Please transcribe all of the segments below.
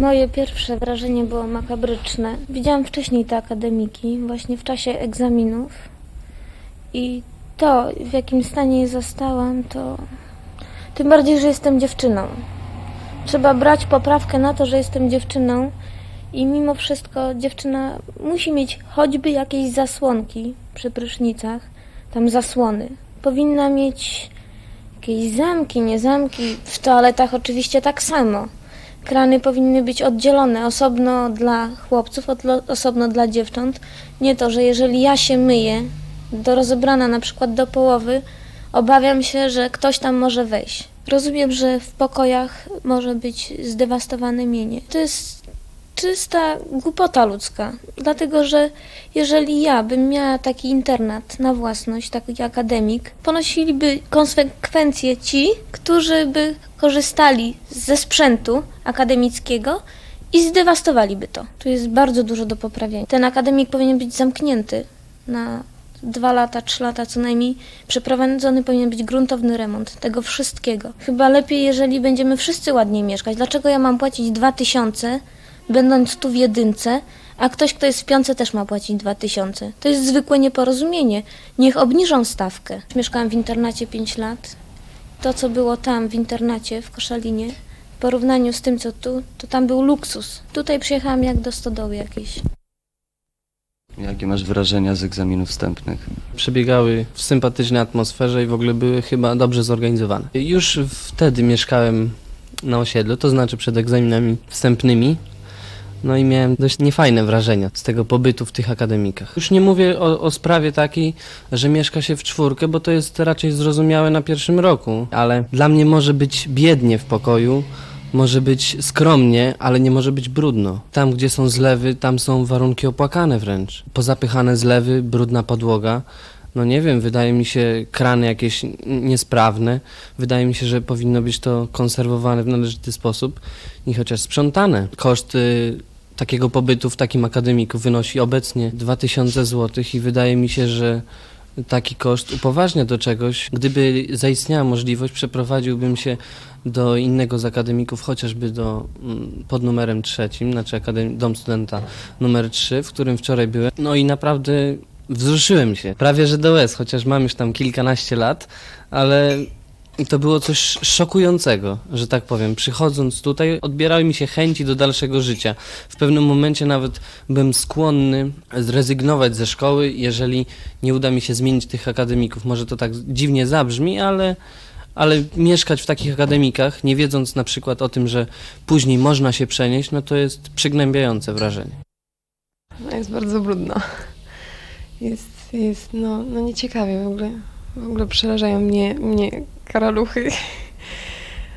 Moje pierwsze wrażenie było makabryczne. Widziałam wcześniej te akademiki, właśnie w czasie egzaminów. I to, w jakim stanie je zastałam, to. Tym bardziej, że jestem dziewczyną. Trzeba brać poprawkę na to, że jestem dziewczyną, i mimo wszystko dziewczyna musi mieć choćby jakieś zasłonki przy prysznicach, tam zasłony. Powinna mieć jakieś zamki, nie zamki. W toaletach oczywiście tak samo. Krany powinny być oddzielone, osobno dla chłopców, osobno dla dziewcząt. Nie to, że jeżeli ja się myję, do rozebrana na przykład do połowy, obawiam się, że ktoś tam może wejść. Rozumiem, że w pokojach może być zdewastowane mienie. To jest czysta głupota ludzka, dlatego że jeżeli ja bym miała taki internat na własność, taki akademik, ponosiliby konsekwencje ci, którzy by korzystali ze sprzętu akademickiego i zdewastowaliby to. Tu jest bardzo dużo do poprawienia. Ten akademik powinien być zamknięty na dwa lata, trzy lata co najmniej. Przeprowadzony powinien być gruntowny remont tego wszystkiego. Chyba lepiej, jeżeli będziemy wszyscy ładniej mieszkać. Dlaczego ja mam płacić dwa tysiące, będąc tu w jedynce, a ktoś, kto jest w piące też ma płacić dwa tysiące? To jest zwykłe nieporozumienie. Niech obniżą stawkę. Mieszkałam w internacie 5 lat. To, co było tam w internacie w Koszalinie, w porównaniu z tym, co tu, to tam był luksus. Tutaj przyjechałam jak do stodoły jakiejś. Jakie masz wrażenia z egzaminów wstępnych? Przebiegały w sympatycznej atmosferze i w ogóle były chyba dobrze zorganizowane. Już wtedy mieszkałem na osiedlu, to znaczy przed egzaminami wstępnymi. No i miałem dość niefajne wrażenia z tego pobytu w tych akademikach. Już nie mówię o, o sprawie takiej, że mieszka się w czwórkę, bo to jest raczej zrozumiałe na pierwszym roku, ale dla mnie może być biednie w pokoju, może być skromnie, ale nie może być brudno. Tam, gdzie są zlewy, tam są warunki opłakane wręcz. Pozapychane zlewy, brudna podłoga. No nie wiem, wydaje mi się krany jakieś niesprawne. Wydaje mi się, że powinno być to konserwowane w należyty sposób i chociaż sprzątane. Koszt y, takiego pobytu w takim akademiku wynosi obecnie 2000 zł i wydaje mi się, że taki koszt upoważnia do czegoś. Gdyby zaistniała możliwość, przeprowadziłbym się do innego z akademików, chociażby do mm, pod numerem trzecim, znaczy akadem- Dom Studenta numer 3, w którym wczoraj byłem. No i naprawdę wzruszyłem się. Prawie że do łez, chociaż mam już tam kilkanaście lat, ale to było coś szokującego, że tak powiem. Przychodząc tutaj, odbierały mi się chęci do dalszego życia. W pewnym momencie nawet byłem skłonny zrezygnować ze szkoły, jeżeli nie uda mi się zmienić tych akademików. Może to tak dziwnie zabrzmi, ale, ale mieszkać w takich akademikach, nie wiedząc na przykład o tym, że później można się przenieść, no to jest przygnębiające wrażenie. No jest bardzo brudno. Jest, jest no, no nieciekawie w ogóle. W ogóle przerażają mnie, mnie karaluchy.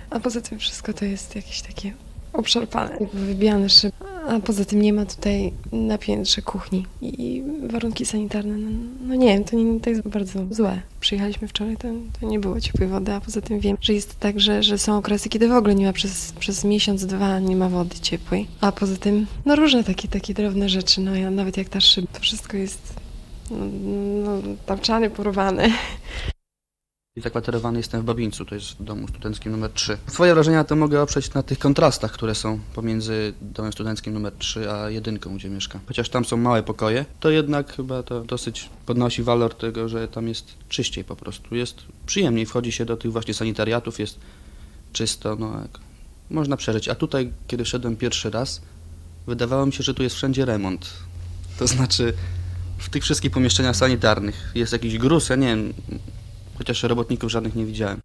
A poza tym wszystko to jest jakieś takie obszarpane, wybijane szyby. A poza tym nie ma tutaj na piętrze kuchni i warunki sanitarne. No, no nie wiem, to, nie, to jest bardzo złe. Przyjechaliśmy wczoraj, to, to nie było ciepłej wody, a poza tym wiem, że jest tak, że, że są okresy, kiedy w ogóle nie ma przez, przez miesiąc, dwa nie ma wody ciepłej. A poza tym, no różne takie, takie drobne rzeczy, no ja nawet jak ta szyba, to wszystko jest no, no, tapczany, porwane. I zakwaterowany jestem w Babińcu, to jest w domu studenckim numer 3. Swoje wrażenia to mogę oprzeć na tych kontrastach, które są pomiędzy domem studenckim numer 3 a jedynką, gdzie mieszkam. Chociaż tam są małe pokoje, to jednak chyba to dosyć podnosi walor tego, że tam jest czyściej po prostu. Jest przyjemniej, wchodzi się do tych właśnie sanitariatów, jest czysto, no jak można przeżyć. A tutaj, kiedy szedłem pierwszy raz, wydawało mi się, że tu jest wszędzie remont. To znaczy w tych wszystkich pomieszczeniach sanitarnych jest jakiś gruz, ja nie wiem, chociaż robotników żadnych nie widziałem.